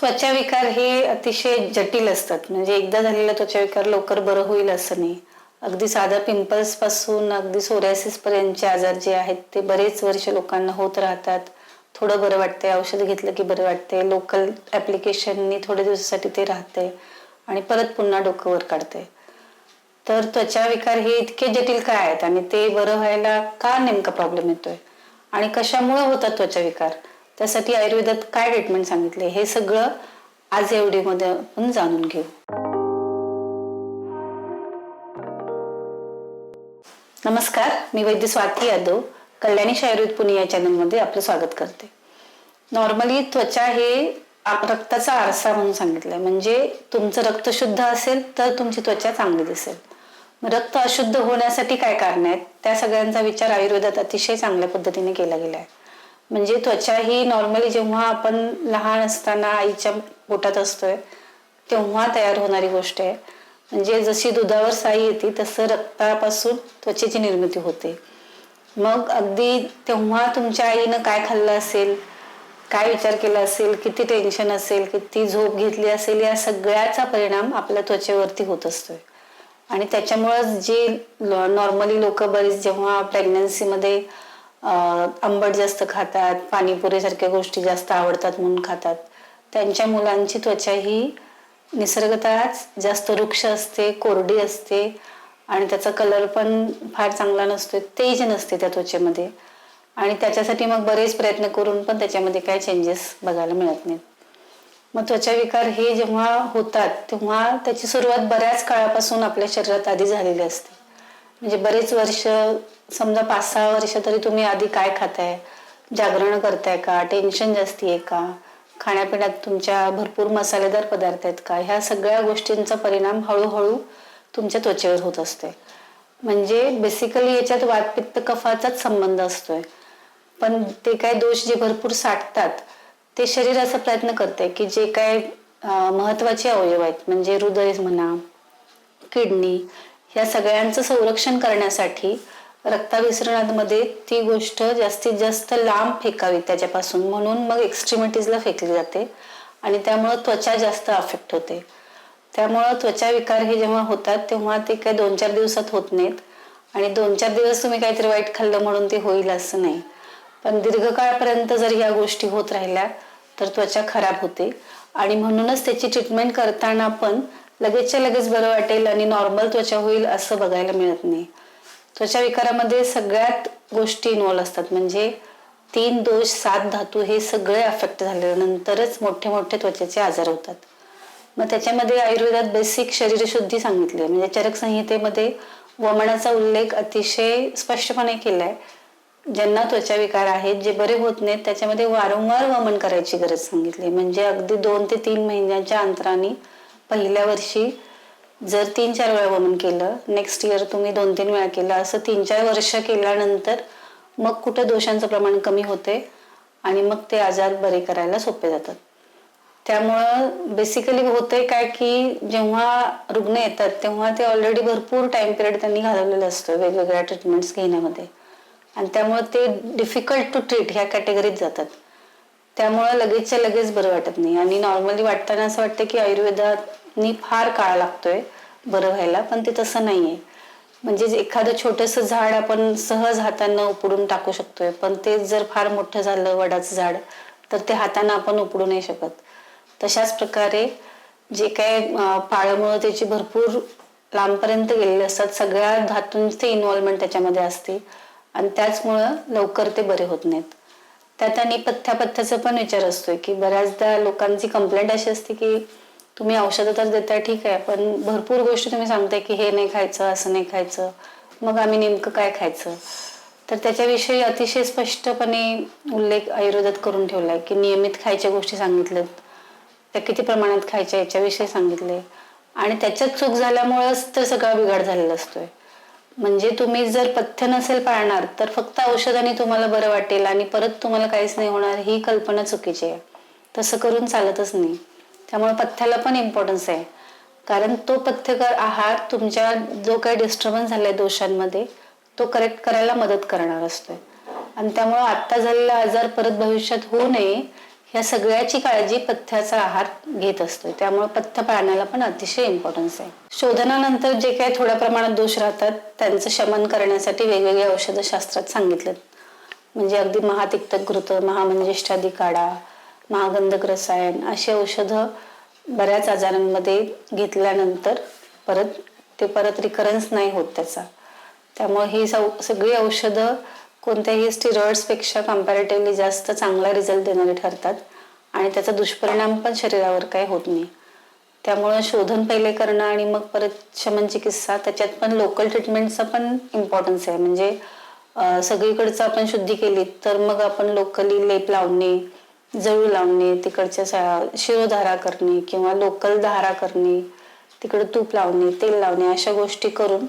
त्वचा विकार हे अतिशय जटिल असतात. म्हणजे एकदा झालेला त्वचा विकार लवकर बरं होईल असं नाही. अगदी साधा पिंपल्सपासून अगदी सोऱ्यासिस पर्यंतचे आजार जे आहेत ते बरेच वर्ष लोकांना होत राहतात. थोडं बरं वाटतंय औषध घेतलं की बरं वाटतंय. लोकल ॲप्लिकेशननी थोड्या दिवसासाठी ते राहते आणि परत पुन्हा डोकं वर काढते तर त्वचा विकार हे इतके जटिल काय आहेत आणि ते बरं व्हायला का नेमका प्रॉब्लेम येतोय? आणि कशामुळे होतात त्वचा विकार त्यासाठी आयुर्वेदात काय ट्रीटमेंट सांगितले हे सगळं आज या व्हिडिओमध्ये आपण जाणून घेऊ. नमस्कार मी वैद्य स्वाती यादव कल्याणी आयुर्वेद पुणे या चॅनलमध्ये आपलं स्वागत करते. नॉर्मली त्वचा हे रक्ताचा आरसा म्हणून सांगितलंय. म्हणजे तुमचं रक्त शुद्ध असेल तर तुमची त्वचा चांगली दिसेल. रक्त अशुद्ध होण्यासाठी काय कारण आहेत? त्या सगळ्यांचा विचार आयुर्वेदात अतिशय चांगल्या पद्धतीने केला गेला आहे म्हणजे त्वचा ही नॉर्मली जेव्हा आपण लहान असताना आईच्या पोटात असतोय तेव्हा तयार होणारी गोष्ट आहे. म्हणजे जशी दुधावर साई येते तसं रक्तापासून त्वचेची निर्मिती होते. मग अगदी तेव्हा तुमच्या आईनं काय खाल्लं असेल काय विचार केला असेल किती टेन्शन असेल किती झोप घेतली असेल या सगळ्याचा परिणाम आपल्या त्वचेवरती होत असतोय. आणि त्याच्यामुळंच जे नॉर्मली लोक बरीच जेव्हा प्रेग्नन्सीमध्ये आंबट जास्त खातात पाणीपुरीसारख्या गोष्टी जास्त आवडतात म्हणून खातात. त्यांच्या मुलांची त्वचा ही निसर्गतःच जास्त वृक्ष असते कोरडी असते आणि त्याचा कलर पण फार चांगला नसतो तेज नसते त्या त्वचेमध्ये. आणि त्याच्यासाठी मग बरेच प्रयत्न करून पण त्याच्यामध्ये काही चेंजेस बघायला मिळत नाहीत. मग त्वचा विकार हे जेव्हा होतात तेव्हा त्याची सुरुवात बऱ्याच काळापासून आपल्या शरीरात आधी झालेली असते. म्हणजे बरेच वर्ष समजा पाच सहा वर्ष तरी तुम्ही आधी काय खाताय? जागरण करताय का? टेन्शन जास्ती आहे का? खाण्यापिण्यात तुमच्या भरपूर मसालेदार पदार्थ आहेत का? ह्या सगळ्या गोष्टींचा परिणाम हळूहळू तुमच्या त्वचेवर होत असते. म्हणजे बेसिकली याच्यात वातपित्त कफाचाच संबंध असतोय. पण ते काय दोष जे भरपूर साठतात ते शरीर असा प्रयत्न करते की जे काय महत्त्वाचे अवयव आहेत म्हणजे हृदय म्हणा किडनी ह्या सगळ्यांचं संरक्षण करण्यासाठी रक्ताभिसरणामध्ये ती गोष्ट जास्तीत जास्त लांब फेकावी त्याच्यापासून. म्हणून मग एक्स्ट्रीमिटीजला फेकली जाते आणि त्यामुळं त्वचा जास्त अफेक्ट होते. त्यामुळं त्वचा विकार हे जेव्हा होतात तेव्हा ते काही दोन चार दिवसात होत नाहीत. आणि दोन चार दिवस तुम्ही काहीतरी वाईट खाल्लं म्हणून ते होईल असं नाही. पण दीर्घकाळपर्यंत जर ह्या गोष्टी होत राहिल्या तर त्वचा खराब होते. आणि म्हणूनच त्याची ट्रीटमेंट करताना पण लगेचच्या लगेच बरं वाटेल आणि नॉर्मल त्वचा होईल असं बघायला मिळत नाही. त्वचा विकारामध्ये सगळ्यात गोष्टी इन्वॉल्व्ह असतात. म्हणजे तीन दोष सात धातू हे सगळे अफेक्ट झाल्यानंतरच मोठे मोठे त्वचेचे आजार होतात. मग त्याच्यामध्ये आयुर्वेदात बेसिक शरीरशुद्धी सांगितली म्हणजे चरक संहितेमध्ये वमनाचा उल्लेख अतिशय स्पष्टपणे केलाय. ज्यांना त्वचा विकार आहेत जे बरे होत नाहीत त्याच्यामध्ये वारंवार वमन करायची गरज सांगितली म्हणजे अगदी दोन ते तीन महिन्यांच्या अंतराने पहिल्या वर्षी जर तीन चार वेळा वमन केलं नेक्स्ट इयर तुम्ही दोन तीन वेळा केलं असं तीन चार वर्ष केल्यानंतर मग कुठं दोषांचं प्रमाण कमी होते आणि मग ते आजार बरे करायला सोपे जातात. त्यामुळं बेसिकली होते काय की जेव्हा रुग्ण येतात तेव्हा ते ऑलरेडी भरपूर टाइम पिरियड त्यांनी घालवलेला असतो वेगवेगळ्या ट्रीटमेंट्स घेण्यामध्ये. आणि त्यामुळे ते डिफिकल्ट टू ट्रीट ह्या कॅटेगरीत जातात. त्यामुळं लगेचच्या लगेच बरं वाटत नाही. आणि नॉर्मली वाटताना असं वाटतं की आयुर्वेदात नी फार काळ लागतोय बरं व्हायला पण ते तसं नाहीये. म्हणजे एखादं छोटंसं झाड आपण सहज हातानं उपडून टाकू शकतोय पण ते जर फार मोठं झालं वडाचं झाड तर ते हातानं आपण उपडू नाही शकत. तशाच प्रकारे जे काय अं, पाळमुळं त्याची भरपूर लांबपर्यंत गेलेले असतात सगळ्या धातूंचे इन्व्हॉल्वमेंट त्याच्यामध्ये असते. आणि त्याचमुळं लवकर ते बरे होत नाहीत. त्यात आणि पथ्यापथ्याचा पण विचार असतोय की बऱ्याचदा लोकांची कंप्लेंट अशी असते की तुम्ही औषधं तर देताय ठीक आहे पण भरपूर गोष्टी तुम्ही सांगताय की हे नाही खायचं असं नाही खायचं. मग आम्ही नेमकं काय खायचं? तर त्याच्याविषयी अतिशय स्पष्टपणे उल्लेख आयुर्वेदात करून ठेवला आहे की नियमित खायच्या गोष्टी सांगितल्यात. त्या किती प्रमाणात खायच्या याच्याविषयी सांगितले. आणि त्याच्यात चूक झाल्यामुळेच तर सगळा बिघाड झालेला असतोय. म्हणजे तुम्ही जर पथ्य नसेल पाळणार तर फक्त औषधाने तुम्हाला बरं वाटेल आणि परत तुम्हाला काहीच नाही होणार ही कल्पना चुकीची आहे. तसं करून चालतच नाही. त्यामुळे पथ्याला पण इम्पॉर्टन्स आहे. कारण तो पथ्यकर आहार तुमच्या जो काही डिस्टर्बन्स झालाय दोषांमध्ये तो करेक्ट करायला मदत करणार असतोय. आणि त्यामुळे आत्ता झालेला आजार परत भविष्यात होऊ नये ह्या सगळ्याची काळजी पथ्याचा आहार घेत असतो त्यामुळे पथ्य पाळण्याला पण अतिशय इम्पॉर्टन्स आहे. शोधनानंतर जे काही थोड्या प्रमाणात दोष राहतात त्यांचं शमन करण्यासाठी वेगवेगळे औषधशास्त्रात सांगितलेत म्हणजे अगदी महातिक्तक घृत महामंजेष्ठादी काढा महागंधक रसायन अशी औषधं बऱ्याच आजारांमध्ये घेतल्यानंतर परत ते परत रिकरन्स नाही होत त्याचा. त्यामुळे ही सगळी औषधं कोणत्याही स्टिरॉइड्सपेक्षा कम्पॅरेटिव्हली जास्त चांगला रिझल्ट देणारे ठरतात आणि त्याचा दुष्परिणाम पण शरीरावर काही होत नाही. त्यामुळं शोधन पहिले करणं आणि मग परत शमन चिकित्सा त्याच्यात पण लोकल ट्रीटमेंटचा पण इम्पॉर्टन्स आहे. म्हणजे सगळीकडचं आपण शुद्धी केली तर मग आपण लोकली लेप लावणे जळू लावणे तिकडच्या शिरोधारा करणे किंवा लोकल धारा करणे तिकडे तूप लावणे तेल लावणे अशा गोष्टी करून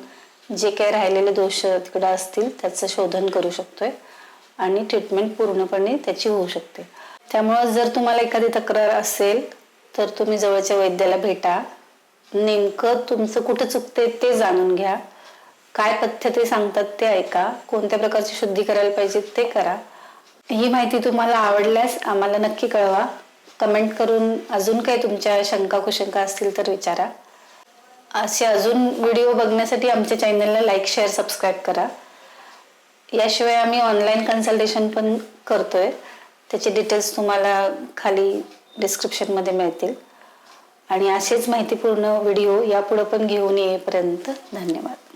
जे काही राहिलेले दोष तिकडे असतील त्याचं शोधन करू शकतोय आणि ट्रीटमेंट पूर्णपणे त्याची होऊ शकते. त्यामुळं जर तुम्हाला एखादी तक्रार असेल तर तुम्ही जवळच्या वैद्याला भेटा. नेमकं तुमचं कुठं चुकते ते जाणून घ्या. काय पथ्य ते सांगतात ते ऐका. कोणत्या प्रकारची शुद्धी करायला पाहिजे ते करा. ही माहिती तुम्हाला आवडल्यास आम्हाला नक्की कळवा. कमेंट करून अजून काही तुमच्या शंका कुशंका असतील तर विचारा. असे अजून व्हिडिओ बघण्यासाठी आमच्या चॅनलला लाईक शेअर सबस्क्राईब करा. याशिवाय आम्ही ऑनलाईन कन्सल्टेशन पण करतोय. त्याचे डिटेल्स तुम्हाला खाली डिस्क्रिप्शनमध्ये मिळतील. आणि असेच माहितीपूर्ण व्हिडिओ यापुढं पण घेऊन येईपर्यंत धन्यवाद.